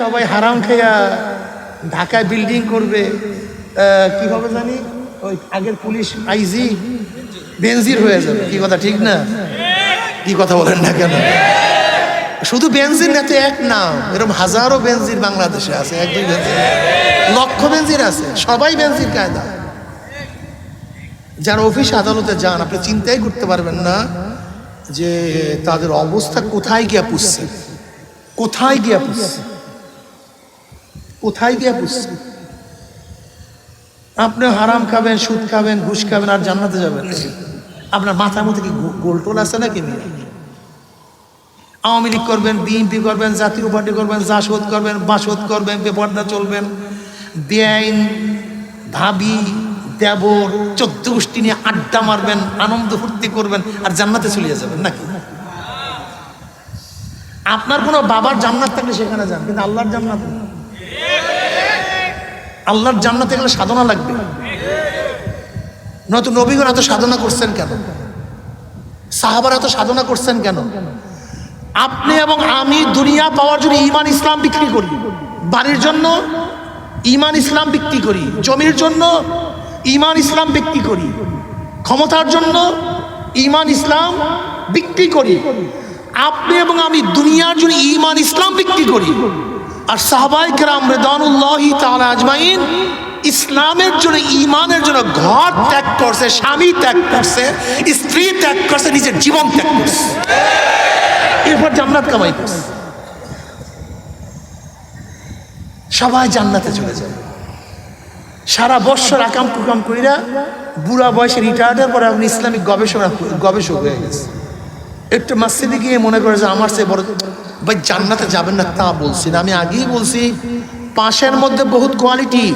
সবাই হারাম খেয়া ঢাকায় বিল্ডিং করবে। কি হবে জানি? ওই আগের পুলিশ আইজি বেনজির হয়ে যাবে। কি কথা, ঠিক না? কি কথা বলেন না কেন? শুধু বেনজির না, তো এক নাম। এরকম হাজারো বেনজির বাংলাদেশে আছে, এক, দুই বেনজির। লক্ষ বেনজির আছে, সবাই বেনজির কায়দা। যারা অফিস আদালতে যান, আপনি চিন্তাই করতে পারবেন না যে তাদের অবস্থা কোথায় গিয়া পুষছে। কোথায় গিয়া পুষছে? কোথায় গিয়া পুষছে আপনি হারাম খাবেন, সুদ খাবেন, ঘুষ খাবেন, আর জান্নাতে যাবেন আপনার মাথার মধ্যে কি গোলটোল আছে নাকি আওয়ামী লীগ করবেন, বিএনপি করবেন, জাতীয় পার্টি করবেন জাসদ করবেন বাসদ করবেন, বেপর্দা চলবেন। বেআইন ভাবি দেবর, চোদ্দ গোষ্ঠী নিয়ে আড্ডা মারবেন, আনন্দ ফুর্তি করবেন, আর জান্নাতে চলে যাবেন নাকি? আপনার কোনো বাবার জান্নাত থাকলে সেখানে যান, কিন্তু আল্লাহর জান্নাত। আল্লাহর জান্নাতে গেলে সাধনা লাগবে। নয়তো নবীগণ এত সাধনা করছেন কেন? সাহাবার এত সাধনা করছেন কেন? আপনি এবং আমি দুনিয়া পাওয়ার জন্য ইমান ইসলাম বিক্রি করি। বাড়ির জন্য ইমান ইসলাম বিক্রি করি। জমির জন্য ইমান ইসলাম বিক্রি করি। ক্ষমতার জন্য ইমান ইসলাম বিক্রি করি। আপনি এবং আমি দুনিয়ার জন্য ইমান ইসলাম বিক্রি করি। আর সাহাবাই কেরাম রেদানুল্লাহি তাআলা আজমাইন ইসলামের জন্য ইমানের জন্য ঘর ত্যাগ করছে, স্বামী ত্যাগ করছে, স্ত্রী ত্যাগ করছে, নিজের জীবন ত্যাগ করছে। এরপর জান্নাত কামাই করছে। সবাই জান্নাতে চলে যায়। সারা বৎসর আকাম কুকাম কইরা বুড়া বয়সে রিটায়ার্ডের পরে আপনি ইসলামিক গবেষণা গবেষক হয়ে গেছে। একটু মসজিদে গিয়ে মনে করে যে আমার সে বড় ভাই, জান্নাতে যাবেন না তা বলছি না। আমি আগেই বলছি, পাশের মধ্যে বহুত quality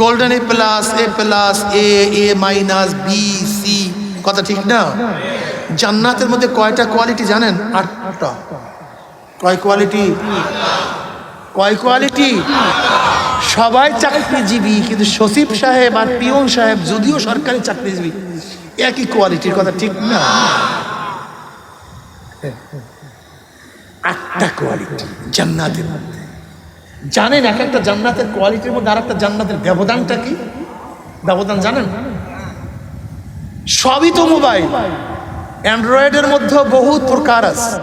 golden A plus A plus A A minus B C কথা ঠিক না? জান্নাতের মধ্যে কয়টা কোয়ালিটি জানেন? আটটা। কয় কোয়ালিটি কয় কোয়ালিটি সবাই চাকরিজীবী, কিন্তু সচিব সাহেব আর পিয়ন সাহেব যদিও সরকারি চাকরিজীবী, একই কোয়ালিটির কথা ঠিক না। আটটা কোয়ালিটি জান্নাতের মধ্যে। জানেন এক একটা জান্নাতের কোয়ালিটির মধ্যে আর একটা জান্নাতের ব্যবধানটা কি? ব্যবধান জানেন? সবই তো মোবাইল অ্যান্ড্রয়েডের মধ্যে বহুত প্রকার আছে।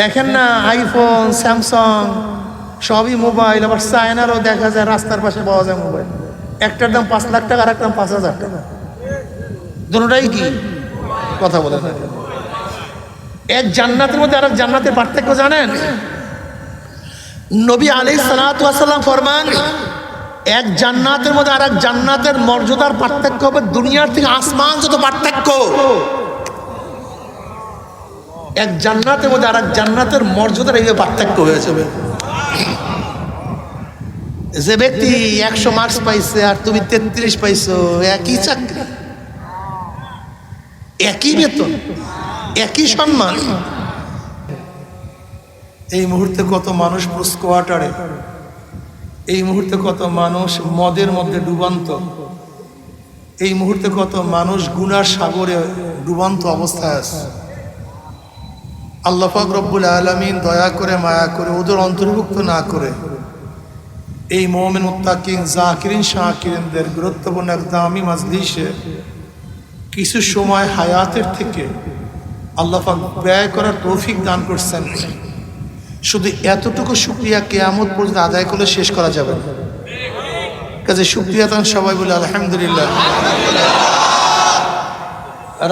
দেখেন না আইফোন স্যামসাং সবই মোবাইল আবার চায়নারও দেখা যায় রাস্তার পাশে পাওয়া যায় মোবাইল একটার দাম পাঁচ লাখ টাকা আর একটার দাম পাঁচ হাজার টাকা। দুটাই কি? কথা বলে না। এক জান্নাতের মধ্যে আর এক জান্নাতের পার্থক্য জানেন? নবী আলী সালাতাম ফরমান, এক জান্নাতের মধ্যে আর এক জান্নাতের মর্যাদার পার্থক্য হবে দুনিয়ার থেকে আসমান যত পার্থক্য। এক জান্নাতের মধ্যে আর এক জান্নাতের মর্যাদার এইভাবে পার্থক্য হয়েছে। যে ব্যক্তি একশো মার্কস পাইছে আর তুমি তেত্রিশ পাইছো, একই চাকরি। একই বেতন। একই সম্মান। এই মুহূর্তে কত মানুষ কোয়ার্টারে এই মুহূর্তে কত মানুষ মদের মধ্যে ডুবান্ত, এই মুহূর্তে কত মানুষ গুনার সাগরে ডুবান্ত অবস্থায় আছে। আল্লাহ পাক রব্বুল আলমিন দয়া করে, মায়া করে, ওদের অন্তর্ভুক্ত না করে এই মোমেন মুত্তাকিন, জাকিরিন, শাকিরিনদের গুরুত্বপূর্ণ এক দামি মাজলিসে কিছু সময় হায়াতের থেকে আল্লাহ পাক ব্যয় করার তৌফিক দান করছেন। শুধু এতটুকু শুক্রিয়া কেয়ামত পর্যন্ত আদায় করলে শেষ করা যাবে না। কাজে শুক্রিয়া তান সবাই বলে আলহামদুলিল্লাহ।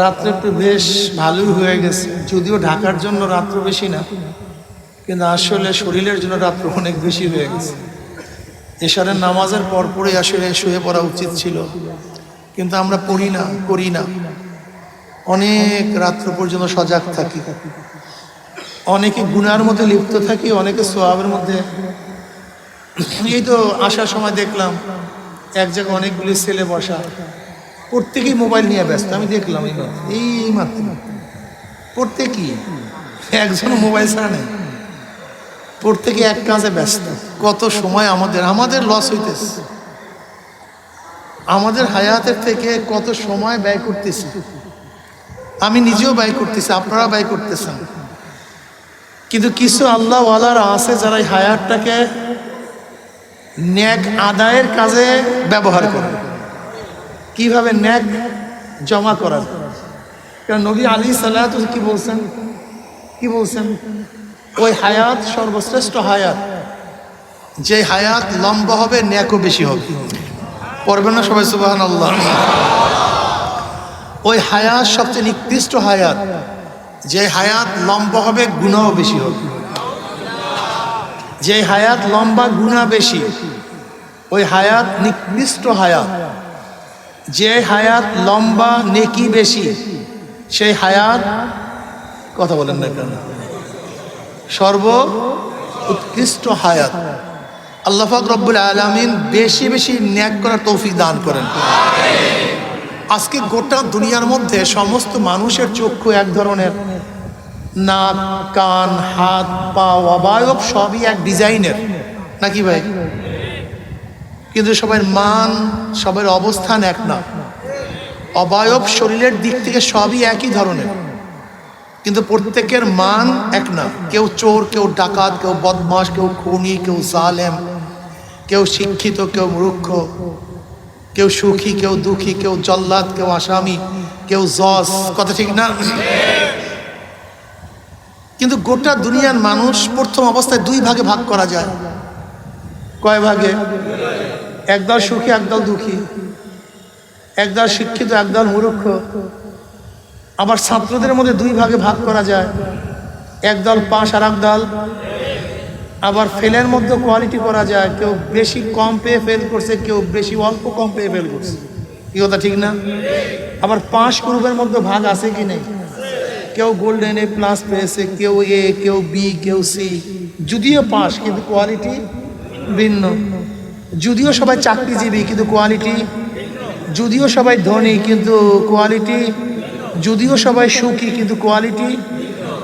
রাত্রে একটু বেশ ভালোই হয়ে গেছে। যদিও ঢাকার জন্য রাত্র বেশি না, কিন্তু আসলে শরীরের জন্য রাত্র অনেক বেশি হয়ে গেছে। এশারের নামাজের পর পরে আসলে শুয়ে পড়া উচিত ছিল। কিন্তু আমরা পড়ি না, করি না। অনেক রাত্র পর্যন্ত সজাগ থাকি। অনেকে গুনার মধ্যে লিপ্ত থাকি, অনেকে সোয়াবের মধ্যে। এই তো আসার সময় দেখলাম, এক জায়গায় অনেকগুলি ছেলে বসা। প্রত্যেকেই মোবাইল নিয়ে ব্যস্ত, আমি দেখলাম এই মাত্র এই মাত্র। প্রত্যেকই একজন মোবাইল ছাড়া নেই। প্রত্যেকে এক কাজে ব্যস্ত, কত সময় আমাদের আমাদের লস হইতেছে। আমাদের হায়াতের থেকে কত সময় ব্যয় করতেছি। আমি নিজেও ব্যয় করতেছি আপনারা ব্যয় করতেছেন। কিন্তু কিছু আল্লাহওয়ালারা আছে যারা এই হায়াতটাকে ন্যাক আদায়ের কাজে ব্যবহার করে। কীভাবে ন্যাক জমা করা কারণ নবী আলী সাল্লাহ কি বলছেন? কি বলছেন? ওই হায়াত সর্বশ্রেষ্ঠ হায়াত। যে হায়াত লম্বা হবে, ন্যাকও বেশি হবে। পড়বেন না সবাই সুবাহান আল্লাহ ওই হায়াত সবচেয়ে নিকৃষ্ট হায়াত। যে হায়াত লম্বা হবে, গুণাও বেশি হবে। যে হায়াত লম্বা, গুণা বেশি, ওই হায়াত নিকৃষ্ট হায়াত। যে হায়াত লম্বা, নেকি বেশি, সেই হায়াত কথা বলেন না কেন? সর্ব উৎকৃষ্ট হায়াত। আল্লাহাক রব্বুল আলমিন বেশি বেশি ন্যাক করার তৌফিক দান করেন। আজকে গোটা দুনিয়ার মধ্যে সমস্ত মানুষের চক্ষু এক ধরনের। নাক, কান, হাত, পা, অবায়ব সবই এক ডিজাইনের। নাকি ভাই? কিন্তু সবার মান, সবার অবস্থান এক না। অবায়ব শরীরের দিক থেকে সবই একই ধরনের। কিন্তু প্রত্যেকের মান এক না। কেউ চোর, কেউ ডাকাত, কেউ বদমাস কেউ খুনি, কেউ জালেম, কেউ শিক্ষিত, কেউ মূর্খ। কেউ সুখী, কেউ দুঃখী, কেউ জল্লাদ, কেউ আসামি, কেউ জজ কথা ঠিক না? কিন্তু গোটা দুনিয়ার মানুষ প্রথম অবস্থায় দুই ভাগে ভাগ করা যায়। কয় ভাগে? একদল সুখী একদল দুঃখী। একদল শিক্ষিত একদল মূর্খ। আবার ছাত্রদের মধ্যে দুই ভাগে ভাগ করা যায়। একদল পাশ আর একদল আবার ফেলের মধ্যে কোয়ালিটি করা যায়। কেউ বেশি কম পেয়ে ফেল করছে, কেউ বেশি অল্প কম পেয়ে ফেল করছে। কি কথা, ঠিক না? আবার পাঁচ গ্রুপের মধ্যে ভাগ আছে কি নেই? কেউ গোল্ডেন এ প্লাস পেয়েছে, কেউ এ কেউ বি কেউ সি যদিও পাস কিন্তু কোয়ালিটি ভিন্ন। যদিও সবাই চাকরিজীবী, কিন্তু কোয়ালিটি যদিও সবাই ধনী, কিন্তু কোয়ালিটি যদিও সবাই সুখী, কিন্তু কোয়ালিটি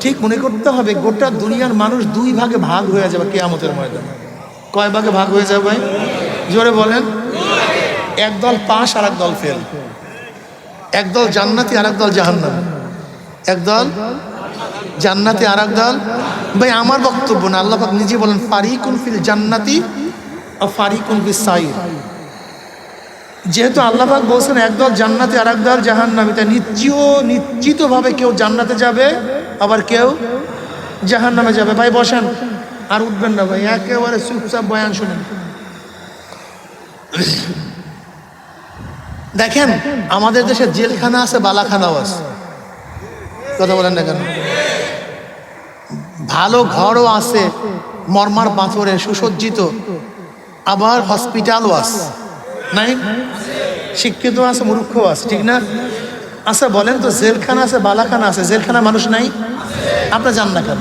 ঠিক মনে করতে হবে গোটা দুনিয়ার মানুষ দুই ভাগে ভাগ হয়ে যাবে কেয়ামতের ময়দানে। কয় ভাগে ভাগ হয়ে যাবে ভাই? জোরে বলেন। একদল পাশ আর দল ফেল। একদল জান্নাতি আর দল জাহান্নাম। একদল জান্নাতি আর দল। ভাই, আমার বক্তব্য না, আল্লাহ নিজে বলেন, ফারিকুন ফিল জান্নাতি আর ফারিকুন ফিল সাইর। যেহেতু আল্লাহাক বলছেন একদল জান্নাতে আর একদল জাহান্নামী। তাই নিশ্চিত নিশ্চিতভাবে কেউ জান্নাতে যাবে, আবার কেউ জাহান নামে যাবে। ভাই, বসেন। আর উঠবেন না ভাই, একেবারে চুপচাপ বয়ান শুনেন। দেখেন, আমাদের দেশে জেলখানা আছে, বালাখানাও আছে। কথা বলেন না কেন? ভালো ঘরও আছে, মর্মার পাথরে সুসজ্জিত। আবার হসপিটালও আছে। নাই? শিক্ষিত আছে, মূর্খ আছে, ঠিক না? আচ্ছা বলেন তো, জেলখানা আছে, বালাখানা আছে জেলখানা মানুষ নাই? আপনি যান না কেন?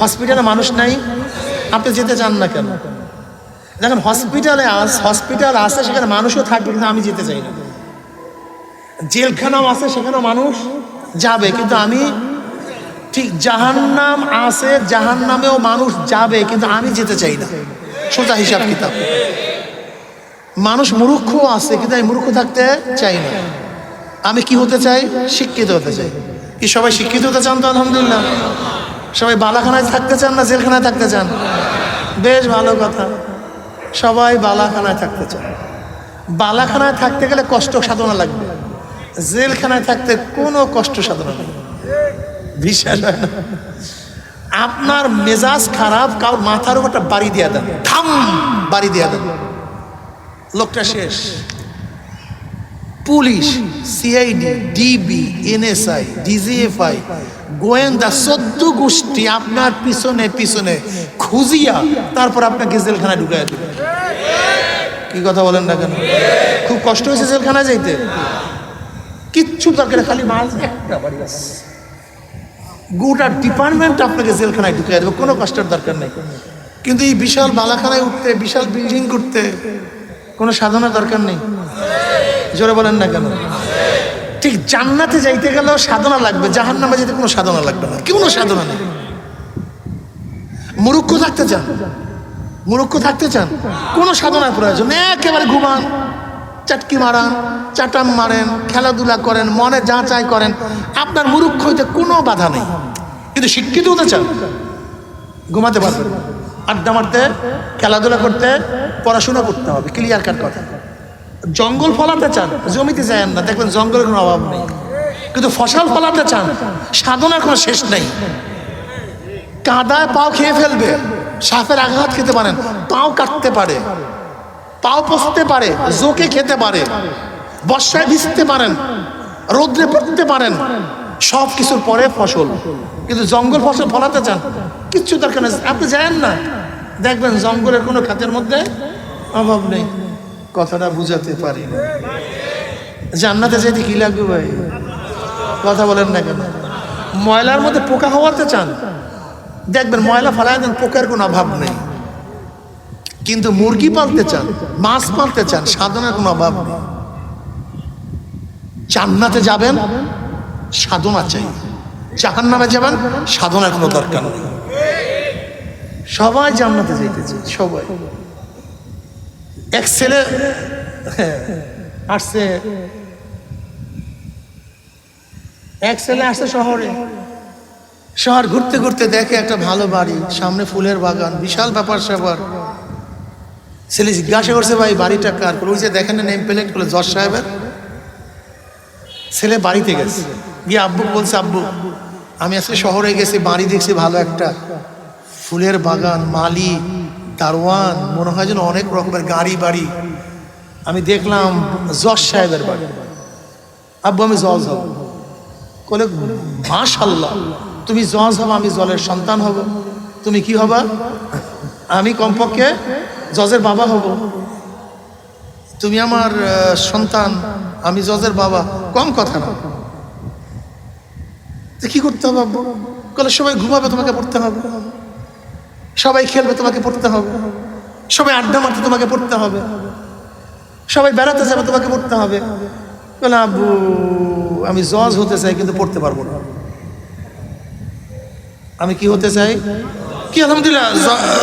হসপিটালে মানুষ নাই? আপনি যেতে চান না কেন? দেখেন, হসপিটালে হসপিটাল আছে, সেখানে মানুষও থাকবে, কিন্তু আমি যেতে চাই না। জেলখানাও আছে, সেখানেও মানুষ যাবে, কিন্তু আমি, ঠিক, জাহান্নাম আছে, জাহান্নামেও মানুষ যাবে, কিন্তু আমি যেতে চাই না। সোজা হিসাব কিতাব। মানুষ মূর্খ আছে, কিন্তু আমি মূর্খ থাকতে চাই না। আমি কি হতে চাই? শিক্ষিত হতে চাই। কি সবাই শিক্ষিত হতে চান তো? আলহামদুলিল্লাহ। সবাই বালাখানায় থাকতে চান না জেলখানায় থাকতে চান? বেশ ভালো কথা। সবাই বালাখানায় থাকতে চান। বালাখানায় থাকতে গেলে কষ্ট সাধনা লাগবে। জেলখানায় থাকতে কোনো কষ্ট সাধনা লাগবে বিশাল হয় না। আপনার মেজাজ খারাপ, কারোর মাথার উপর একটা বাড়ি দিয়ে দেন। থাম বাড়ি দিয়ে দেন। লোকটা শেষ। Police, CID, DB, NSI, DGFI, গোয়েন্দা সদ্য গোষ্ঠী আপনার পিছনে পিছনে খুঁজিয়া তারপর আপনাকে জেলখানায় ঢুকাই দেবে। কি কথা বলেন না কেন? খুব কষ্ট হয়েছে জেলখানায় যাইতে? কিচ্ছু দরকার খালি মাল, একটা বাড়ি আছে গোটা ডিপার্টমেন্ট আপনাকে জেলখানায় ঢুকিয়ে দেবে, কোনো কষ্টের দরকার নেই। কিন্তু এই বিশাল বালাখানায় উঠতে, বিশাল বিল্ডিং করতে কোনো সাধনার দরকার নেই। জোরে বলেন না কেন? ঠিক জান্নাতে যাইতে গেলেও সাধনা লাগবে জাহান নামে যেতে কোনো সাধনা লাগবে না, কোনো সাধনা নেই। মুরুক্ষ থাকতে চান? মুরুক্ষ থাকতে চান? কোনো সাধনার প্রয়োজন একেবারে ঘুমান। চাটকি মারান, চাটাম মারেন, খেলাধুলা করেন, মনে যা চাই করেন, আপনার মুরুক্ষ হইতে কোনো বাধা নেই। কিন্তু শিক্ষিত হতে চান, ঘুমাতে পারবেন। আড্ডা মারতে, খেলাধুলা করতে, পড়াশোনা করতে হবে ক্লিয়ার কার কথা। জঙ্গল ফলাতে চান, জমিতে যায় না, দেখবেন জঙ্গলের কোনো অভাব নেই। কিন্তু ফসল ফলাতে চান, সাধনার কোনো শেষ নেই। কাদায় পাও খেয়ে ফেলবে, সাপের আঘাত খেতে পারেন, পাও কাটতে পারে। পাও পচতে পারে, জোকে খেতে পারে, বর্ষায় ভিজতে পারেন, রোদ্রে পড়তে পারেন, সব কিছুর পরে ফসল। কিন্তু জঙ্গল ফসল ফলাতে চান, কিচ্ছু দরকার নেই। আপনি যায়েন না। দেখবেন জঙ্গলের কোনো খাতের মধ্যে অভাব নেই। কথাটা বুঝাতে পারি জান্নাতে যেতে কি লাগবে ভাই? কথা বলেন না কেন? ময়লার মধ্যে পোকা হওয়াতে চান। দেখবেন ময়লা ফেলায় দেন, পোকার কোনো অভাব নেই। কিন্তু মুরগি পালতে চান, মাছ পালতে চান, সাধনার কোনো অভাব নেই। জান্নাতে যাবেন, সাধনা চাই। জাহান নামে যাবেন, সাধনার কোনো দরকার নেই। সবাই জান্নাতে যাইতেছে সবাই। এক ছেলে, আসছে, এক ছেলে আসছে শহরে। শহর ঘুরতে ঘুরতে দেখে একটা ভালো বাড়ি, সামনে ফুলের বাগান, বিশাল ব্যাপার স্যাপার ছেলে জিজ্ঞাসা করছে, ভাই, বাড়িটা কার? ওই যে দেখেন না নেম প্লেট বলে জজ সাহেবের। ছেলে বাড়িতে গেছে। গিয়ে আব্বু বলছে, আব্বু, আমি আজকে শহরে গেছি, বাড়ি দেখছি ভালো একটা ফুলের বাগান, মালি, দারোয়ান, মনে হয় যেন অনেক রকমের গাড়ি বাড়ি। আমি দেখলাম জজ সাহেবের বাড়ি। আব্বু, আমি জজ হব। বলে মাশাল্লাহ তুমি জজ হব, আমি জলের সন্তান হব। তুমি কি হবা? আমি কমপক্ষে জজের বাবা হব। তুমি আমার সন্তান, আমি জজের বাবা। কম কথা না। কি করতে হবে আব্বু? বলে সবাই ঘুমাবে, তোমাকে পড়তে হবে। সবাই খেলবে, তোমাকে পড়তে হবে। সবাই আড্ডা মারতে, তোমাকে পড়তে হবে। সবাই বেড়াতে যাবে, তোমাকে পড়তে হবে। বলে আব্বু, আমি জজ হতে চাই, কিন্তু পড়তে পারব না। আমি কি হতে চাই? কি, আলহামদুলিল্লাহ?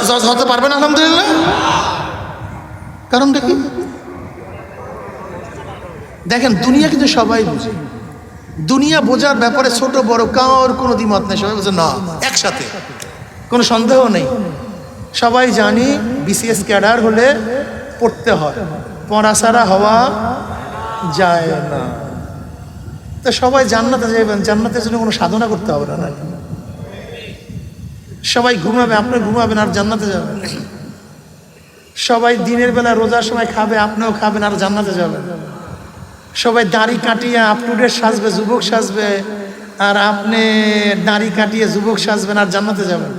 জজ হতে পারবেন আলহামদুলিল্লাহ? কারণ দেখি দেখেন, দুনিয়া কিন্তু সবাই বুঝে। দুনিয়া বোঝার ব্যাপারে ছোট, বড় কার কোনো দ্বিমত নেই। সবাই বলছে, না, একসাথে। কোনো সন্দেহ নেই। সবাই জানি বিসিএস ক্যাডার হলে পড়তে হয়। পড়া ছাড়া হওয়া যায় না। তো সবাই জান্নাতে যাবেন জান্নাতের জন্য কোনো সাধনা করতে হবে না। সবাই ঘুমাবে আপনি ঘুমাবেন আর জান্নাতে যাবেন। সবাই দিনের বেলা রোজার সময় খাবে, আপনিও খাবেন আর জান্নাতে যাবেন। সবাই দাড়ি কাটিয়ে আপ ডেট সাজবে, যুবক সাজবে, আর আপনি দাড়ি কাটিয়ে যুবক সাজবেন আর জান্নাতে যাবেন।